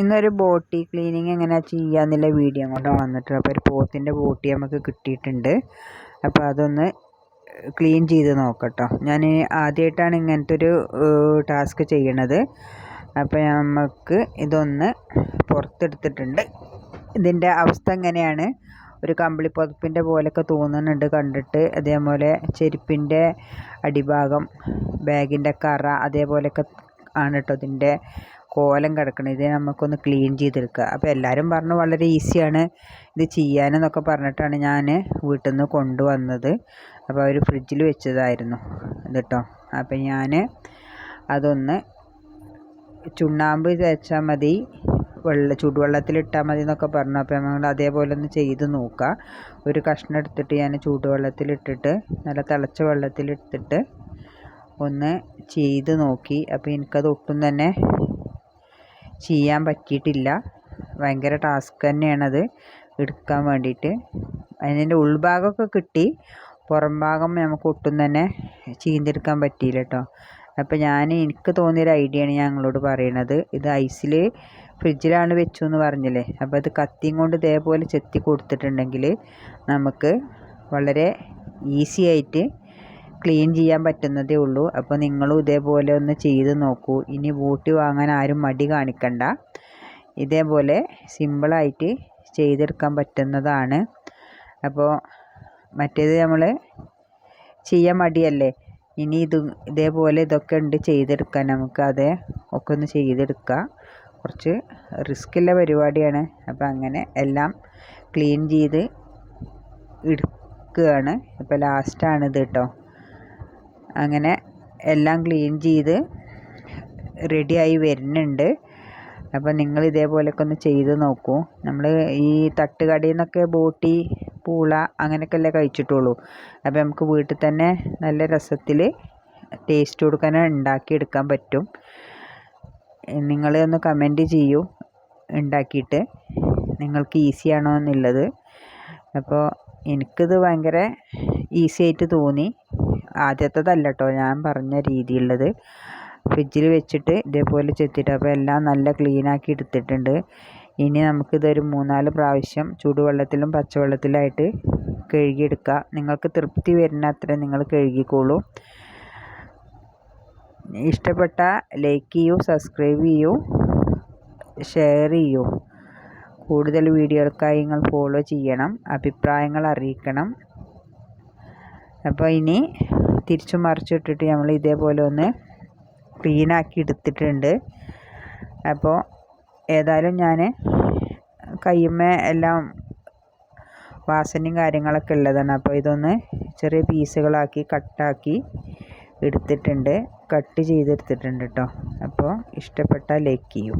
ഇന്നൊരു ബോട്ടി ക്ലീനിങ് എങ്ങനെ ചെയ്യാന്നുള്ള വീഡിയോ കൊണ്ട് വന്നിട്ട് അപ്പോൾ ഒരു പോത്തിന്റെ ബോട്ടി നമുക്ക് കിട്ടിയിട്ടുണ്ട്. അപ്പോൾ അതൊന്ന് ക്ലീൻ ചെയ്ത് നോക്കട്ടോ. ഞാൻ ആദ്യമായിട്ടാണ് ഇങ്ങനത്തെ ഒരു ടാസ്ക് ചെയ്യണത്. അപ്പോൾ നമുക്ക് ഇതൊന്ന് പുറത്തെടുത്തിട്ടുണ്ട്. ഇതിന്റെ അവസ്ഥ എങ്ങനെയാണ്? ഒരു കമ്പിളി പുതപ്പിന്റെ പോലെയൊക്കെ തോന്നുന്നുണ്ട് കണ്ടിട്ട്. അതേപോലെ ചെരുപ്പിന്റെ അടിഭാഗം ബാഗിന്റെ കറ അതേപോലെയൊക്കെ ആണ് കേട്ടോ ഇതിന്റെ കോലം കിടക്കണം ഇത് നമുക്കൊന്ന് ക്ലീൻ ചെയ്തെടുക്കുക അപ്പോൾ എല്ലാവരും പറഞ്ഞു വളരെ ഈസിയാണ് ഇത് ചെയ്യാനെന്നൊക്കെ പറഞ്ഞിട്ടാണ് ഞാൻ വീട്ടിൽ നിന്ന് കൊണ്ടുവന്നത് അപ്പോൾ അവർ ഫ്രിഡ്ജിൽ വെച്ചതായിരുന്നു. കേട്ടോ അപ്പോൾ ഞാൻ അതൊന്ന് ചുണ്ണാമ്പ് തേച്ചാൽ മതി. വെള്ള ചൂടുവെള്ളത്തിലിട്ടാൽ മതി എന്നൊക്കെ പറഞ്ഞു. അപ്പോൾ നമ്മൾ അതേപോലെ ഒന്ന് ചെയ്ത് നോക്കുക ഒരു കഷ്ണം എടുത്തിട്ട് ഞാൻ ചൂടുവെള്ളത്തിലിട്ടിട്ട് നല്ല തിളച്ച വെള്ളത്തിലിട്ടിട്ട് ഒന്ന് ചെയ്ത് നോക്കി. അപ്പോൾ എനിക്കത് ഒട്ടും തന്നെ ചെയ്യാൻ പറ്റിയിട്ടില്ല. ഭയങ്കര ടാസ്ക് തന്നെയാണത് എടുക്കാൻ വേണ്ടിയിട്ട്. അതിന്റെ ഉൾഭാഗമൊക്കെ കിട്ടി. പുറം ഭാഗം നമുക്ക് ഒട്ടും തന്നെ ചീന്തെടുക്കാൻ പറ്റിയില്ല കേട്ടോ അപ്പോൾ ഞാൻ എനിക്ക് തോന്നിയൊരു ഐഡിയ ആണ് ഞങ്ങളോട് പറയണത്. ഇത് ഐസിൽ ഫ്രിഡ്ജിലാണ് വെച്ചു എന്ന് പറഞ്ഞില്ലേ? അപ്പോൾ അത് കത്തിയും കൊണ്ട് ഇതേപോലെ ചെത്തി കൊടുത്തിട്ടുണ്ടെങ്കിൽ നമുക്ക് വളരെ ഈസി ആയിട്ട് ക്ലീൻ ചെയ്യാൻ പറ്റുന്നതേ ഉള്ളൂ. അപ്പോൾ നിങ്ങളും ഇതേപോലെ ഒന്ന് ചെയ്ത് നോക്കൂ. ഇനി ബൂട്ടി വാങ്ങാൻ ആരും മടി കാണിക്കണ്ട. ഇതേപോലെ സിമ്പിളായിട്ട് ചെയ്തെടുക്കാൻ പറ്റുന്നതാണ്. അപ്പോൾ മറ്റേത് നമ്മൾ ചെയ്യാൻ മടിയല്ലേ? ഇനി ഇത് ഇതേപോലെ ഇതൊക്കെ ഉണ്ട് ചെയ്തെടുക്കാൻ. നമുക്ക് അത് ഒക്കെ ഒന്ന് ചെയ്തെടുക്കാം. കുറച്ച് റിസ്ക്കുള്ള പരിപാടിയാണ്. അപ്പോൾ അങ്ങനെ എല്ലാം ക്ലീൻ ചെയ്ത് എടുക്കുകയാണ്. ഇപ്പോൾ ലാസ്റ്റാണിത് കേട്ടോ അങ്ങനെ എല്ലാം ക്ലീൻ ചെയ്ത് റെഡിയായി വരുന്നുണ്ട്. അപ്പോൾ നിങ്ങൾ ഇതേപോലെയൊക്കെ ഒന്ന് ചെയ്ത് നോക്കൂ. നമ്മൾ ഈ തട്ടുകടയിൽ നിന്നൊക്കെ ബോട്ടി പൂള അങ്ങനെയൊക്കെ അല്ലേ കഴിച്ചിട്ടുള്ളൂ. അപ്പോൾ നമുക്ക് വീട്ടിൽ തന്നെ നല്ല രസത്തിൽ ടേസ്റ്റ് കൊടുക്കാൻ ഉണ്ടാക്കിയെടുക്കാൻ പറ്റും. നിങ്ങൾ ഒന്ന് കമന്റ് ചെയ്യൂ ഉണ്ടാക്കിയിട്ട്. നിങ്ങൾക്ക് ഈസി ആണോ എന്നുള്ളത്. അപ്പോൾ എനിക്കിത് ഭയങ്കര ഈസി ആയിട്ട് തോന്നി. ആദ്യത്തേതല്ല കേട്ടോ ഞാൻ പറഞ്ഞ രീതിയുള്ളത്. ഫ്രിഡ്ജിൽ വെച്ചിട്ട് ഇതേപോലെ ചെത്തിയിട്ട് അപ്പോൾ എല്ലാം നല്ല ക്ലീനാക്കി എടുത്തിട്ടുണ്ട്. ഇനി നമുക്കിതൊരു മൂന്നാൽ പ്രാവശ്യം ചൂടുവെള്ളത്തിലും പച്ചവെള്ളത്തിലായിട്ട് കഴുകിയെടുക്കുക നിങ്ങൾക്ക് തൃപ്തി വരുന്ന അത്ര നിങ്ങൾ കഴുകിക്കോളൂ. ഇഷ്ടപ്പെട്ട ലൈക്ക് ചെയ്യൂ സബ്സ്ക്രൈബ് ചെയ്യൂ ഷെയർ ചെയ്യൂ. കൂടുതൽ വീഡിയോകൾക്കായി നിങ്ങൾ ഫോളോ ചെയ്യണം. അഭിപ്രായങ്ങൾ അറിയിക്കണം. അപ്പോൾ ഇനി തിരിച്ചു മറിച്ചിട്ടിട്ട് നമ്മൾ ഇതേപോലെ ഒന്ന് ക്ലീനാക്കി എടുത്തിട്ടുണ്ട്. അപ്പോൾ ഏതായാലും ഞാൻ കയ്യുമ്മേ എല്ലാം വാസനയും കാര്യങ്ങളൊക്കെ ഉള്ളതാണ്. അപ്പോൾ ഇതൊന്ന് ചെറിയ പീസുകളാക്കി കട്ടാക്കി എടുത്തിട്ടുണ്ട്. കട്ട് ചെയ്തെടുത്തിട്ടുണ്ട് കേട്ടോ. അപ്പോൾ ഇഷ്ടപ്പെട്ടാൽ ലൈക്ക് ചെയ്യൂ.